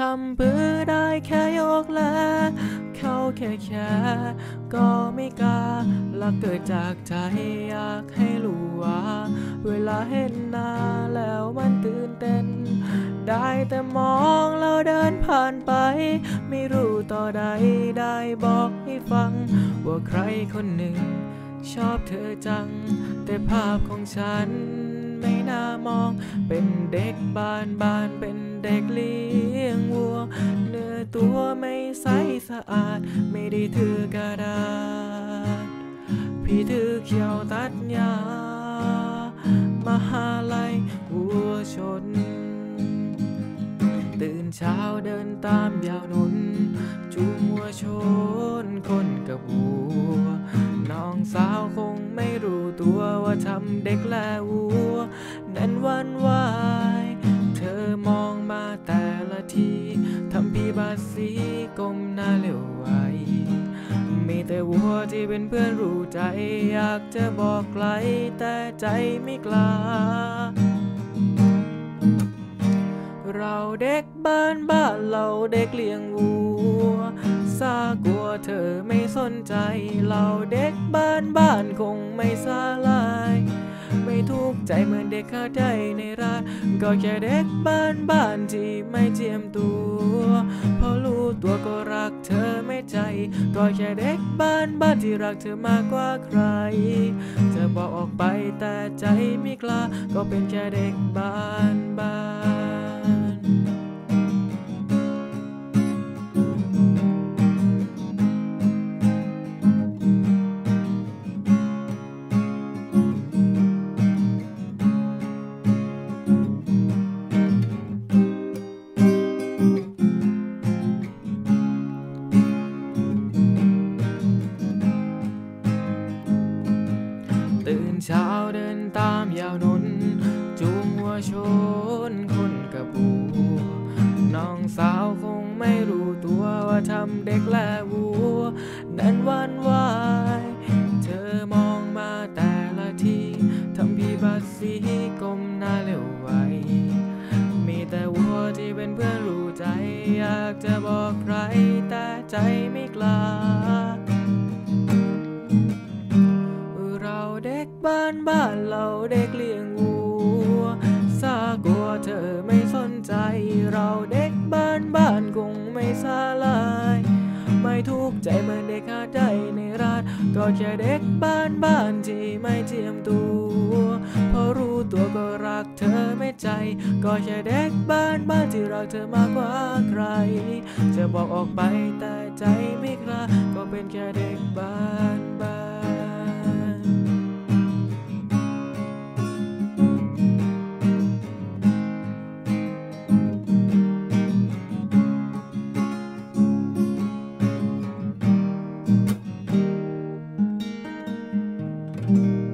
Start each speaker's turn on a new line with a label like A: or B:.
A: ทำเพื่อได้แค่ยกแลเขาแค่แค่ก็ไม่กล้าละเกิดจากใจอยากให้รู้ว่า เวลาเห็นหน้าแล้วมันตื่นเต้น ได้แต่มองแล้วเดินผ่านไป ไม่รู้ต่อใดได้บอกให้ฟัง ว่าใครคนหนึ่ง ชอบเธอจัง แต่ภาพของฉัน ไม่น่ามอง เป็นเด็กบ้านบ้านเป็นเด็กเลี้ยงวัว เนื้อตัวไม่ใสสะอาด ไม่ได้ถือกระดาษ พี่ถือเขียวตัดหญ้ามหาลัยวัวชน ตื่นเช้าเดินตามยาวนุนจูงวัวชนคนกับวัว น้องสาวคงไม่รู้ตัวว่าทำเด็กและวัว นั้นวันวาย เธอมองมาแต่ละทีทำพี่บาสีก้มหน้าเร็วไวมีแต่วัวที่เป็นเพื่อนรู้ใจ อยากจะบอกไกลแต่ใจไม่กล้า เราเด็กบ้านบ้านเราเด็กเลี้ยงวัวซากลัวเธอไม่สนใจ เราเด็กบ้านบ้านคงไม่สาลาย ไม่ทุกข์ใจเหมือนเด็กข้าใจในร้านก็แค่เด็กบ้านบ้านที่ไม่เจียมตัวเพราะรู้ตัวก็รักเธอไม่ใจ ก็แค่เด็กบ้านบ้านที่รักเธอมากกว่าใครจะบอกออกไปแต่ใจไม่กล้าก็เป็นแค่เด็กบ้านบ้าน ชนคนกับบัวน้องสาวคงไม่รู้ตัวว่าทำเด็กแลวัว นั้นวันวายเธอมองมาแต่ละทีทำพี่บาดสีก้มหน้าเร็วไวมีแต่วัวที่เป็นเพื่อนรู้ใจ อยากจะบอกใครแต่ใจไม่กล้าเราเด็กบ้านบ้านเราเด็กเลี้ยงวัว เธอไม่สนใจ เราเด็กบ้านบ้านคงไม่สาลาย ไม่ทุกข์ใจเหมือนเด็กหาใจในร้านก็แค่เด็กบ้านบ้านที่ไม่เจียมตัวพราะรู้ตัวก็รักเธอไม่ใจ ก็แค่เด็กบ้านบ้านที่รักเธอมากกว่าใคร จะบอกออกไปแต่ใจไม่กล้าก็เป็นแค่เด็กบ้าน Thank you.